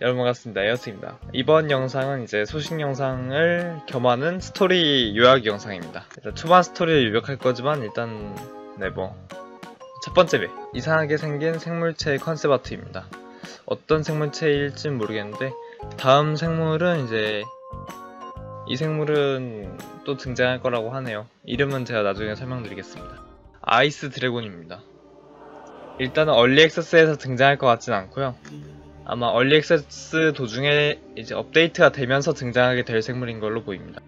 여러분 반갑습니다. 에어스입니다. 이번 영상은 이제 소식 영상을 겸하는 스토리 요약 영상입니다. 일단 초반 스토리를 요약할 거지만 일단 네 뭐. 첫 번째 배. 이상하게 생긴 생물체의 컨셉 아트입니다. 어떤 생물체일진 모르겠는데 다음 생물은 이제 이 생물은 또 등장할 거라고 하네요. 이름은 제가 나중에 설명드리겠습니다. 아이스 드래곤입니다. 일단은 얼리 액세스에서 등장할 것 같진 않고요. 아마 얼리 액세스 도중에 이제 업데이트가 되면서 등장하게 될 생물인 걸로 보입니다.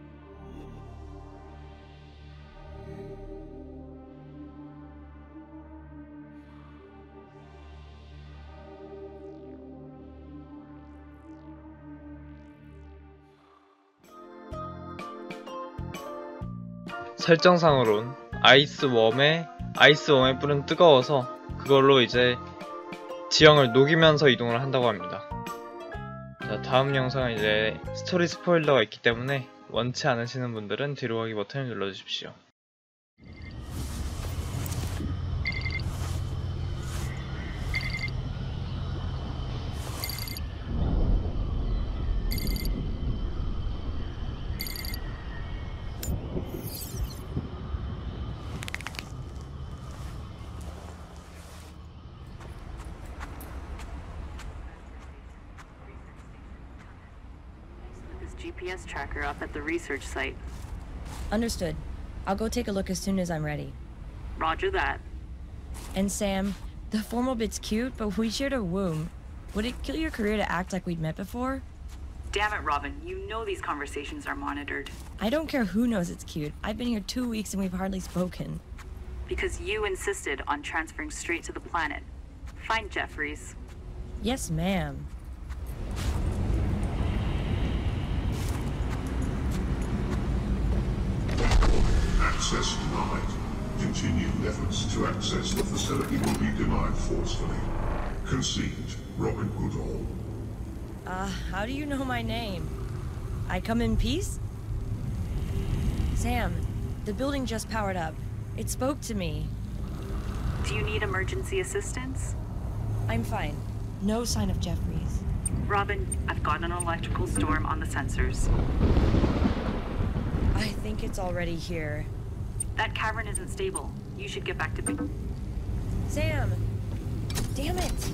설정상으론 아이스웜의 아이스웜의 뿔은 뜨거워서 그걸로 이제 지형을 녹이면서 이동을 한다고 합니다. 자, 다음 영상은 이제 스토리 스포일러가 있기 때문에 원치 않으시는 분들은 뒤로 가기 버튼을 눌러주십시오. GPS tracker up at the research site. Understood. I'll go take a look as soon as I'm ready. Roger that. And Sam, the formal bit's cute, but we shared a womb. Would it kill your career to act like we'd met before? Damn it, Robin. You know these conversations are monitored. I don't care who knows it's cute. I've been here two weeks and we've hardly spoken. Because you insisted on transferring straight to the planet. Find Jeffries. Yes, ma'am. Access denied. Continued efforts to access the facility will be denied forcefully. Conceived, Robin Goodall. Uh, how do you know my name? I come in peace? Sam, the building just powered up. It spoke to me. Do you need emergency assistance? I'm fine. No sign of Jeffries. Robin, I've got an electrical storm on the sensors. I think it's already here. That cavern isn't stable. You should get back to base. Sam! Damn it!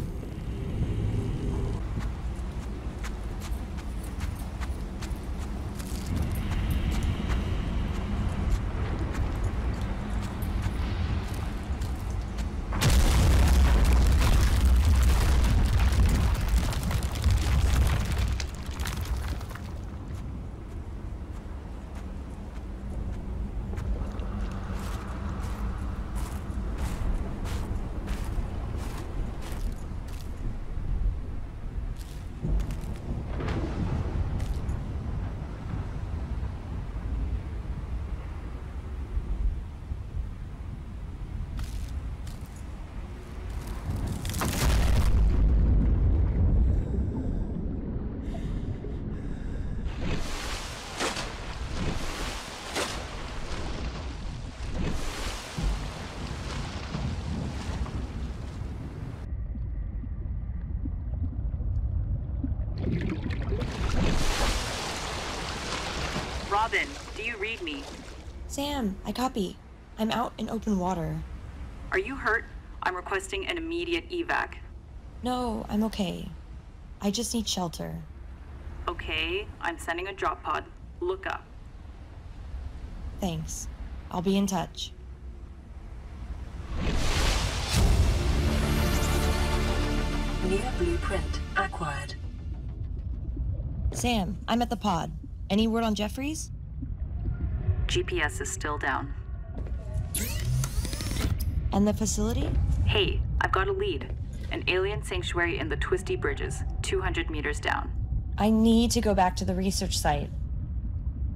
Robin, do you read me? Sam, I copy. I'm out in open water. Are you hurt? I'm requesting an immediate evac. No, I'm okay. I just need shelter. Okay, I'm sending a drop pod. Look up. Thanks. I'll be in touch. Near blueprint acquired. Sam, I'm at the pod. Any word on Jeffries? GPS is still down. And the facility? Hey, I've got a lead. An alien sanctuary in the Twisty Bridges, 200 meters down. I need to go back to the research site.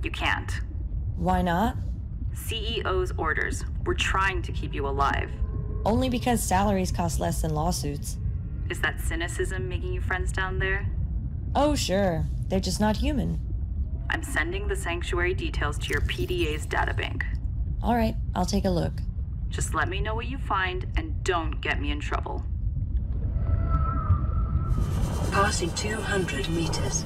You can't. Why not? CEO's orders. We're trying to keep you alive. Only because salaries cost less than lawsuits. Is that cynicism making you friends down there? Oh, sure. They're just not human. I'm sending the sanctuary details to your PDA's databank. All right, I'll take a look. Just let me know what you find and don't get me in trouble. Passing 200 meters.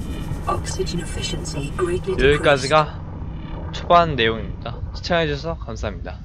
Oxygen efficiency greatly decreased. 여기까지가 초반 내용입니다. 시청해주셔서 감사합니다.